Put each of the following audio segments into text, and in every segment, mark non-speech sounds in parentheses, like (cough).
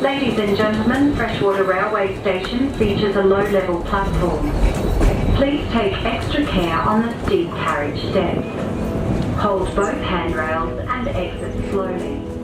Ladies and gentlemen, Freshwater Railway Station features a low-level platform. Please take extra care on the steep carriage steps. Hold both handrails and exit slowly.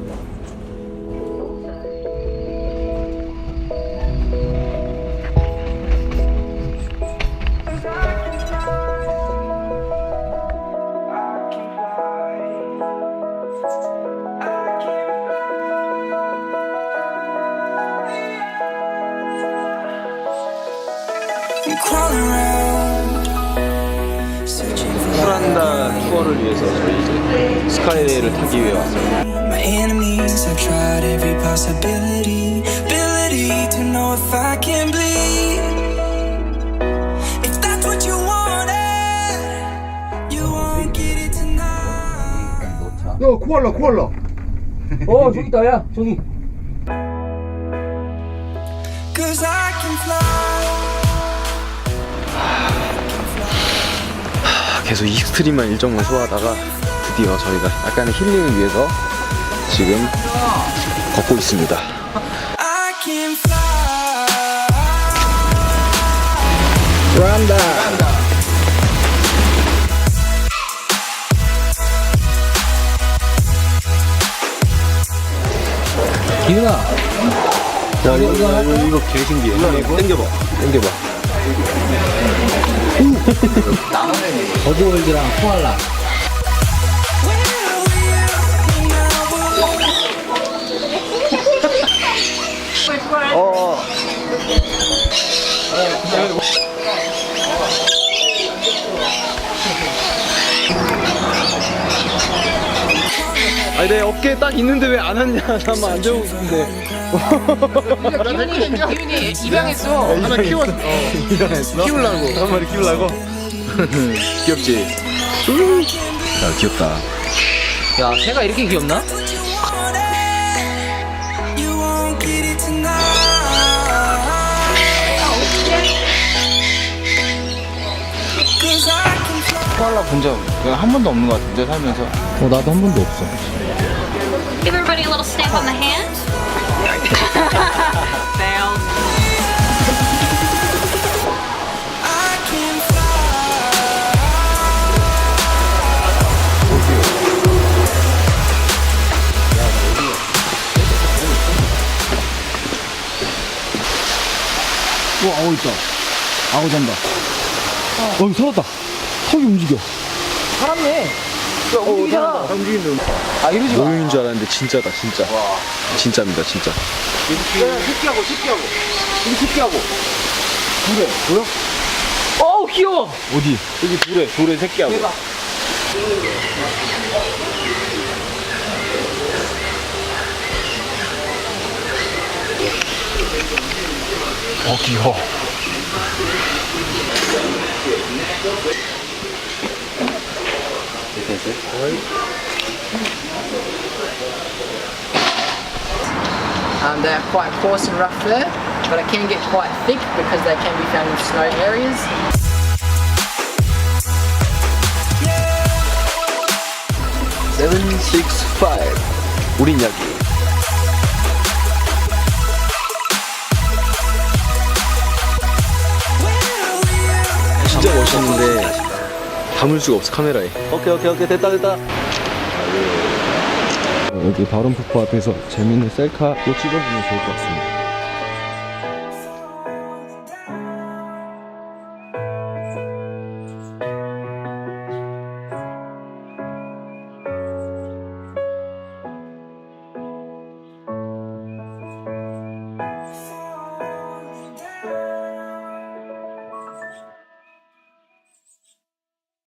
프란다 투어를 위해서 저희 이제 스카이레일을 타기 위해 왔어요. my enemies. I've tried every possibility, ability to know if I can bleed. If that's what you wanted, you won't get it tonight. 야 코알라 코알라 어 저기 있다 야 저기 계속 익스트림한 일정만 소화하다가 드디어 저희가 약간의 힐링을 위해서 지금 걷고 있습니다. 프란다. 기훈아 야 이거 이거 이거, 이거 개 신기해. 이거 당겨봐. 당겨봐. 버즈월드랑 코알라 어. 아니 내 어깨에 딱 있는데 왜안 왔냐? (laughs) 나만 안 되고 있는데. 기훈이 기훈이 입양했어. 하나 키워. 어. 키우려고. 한 마리 키우려고. (laughs) 귀엽지. 야 귀엽다. 야 새가 이렇게 귀엽나? You won't get it tonight. Cause I can fly. 코알라 본적한 번도 없는 것 같은데 살면서 어 나도 한 번도 없어 Give everybody a little stamp on the hand. 어 아우 있다. 아우 잔다. 어 여기 살았다. 턱이 움직여. 살았네. 야 움직이잖아 아 이러지 마. 모형인 줄 알았는데 진짜다 진짜. 진짜입니다 진짜. 새끼하고 새끼하고. 우리 새끼하고. 그래 보여? 어우 귀여워. 어디? 여기 돌에. 돌에 새끼하고. 대박 어 귀여워. Um, they're quite coarse and rough fur, but it can get quite thick because they can be found in snow areas. 세븐 식스 파이브. 우린 여기. 진짜 멋있는데 담을 수가 없어 카메라에. 오케이 오케이 오케이 됐다 됐다. 여기 바론 폭포 앞에서 재밌는 셀카도 찍어보면 좋을 것 같습니다.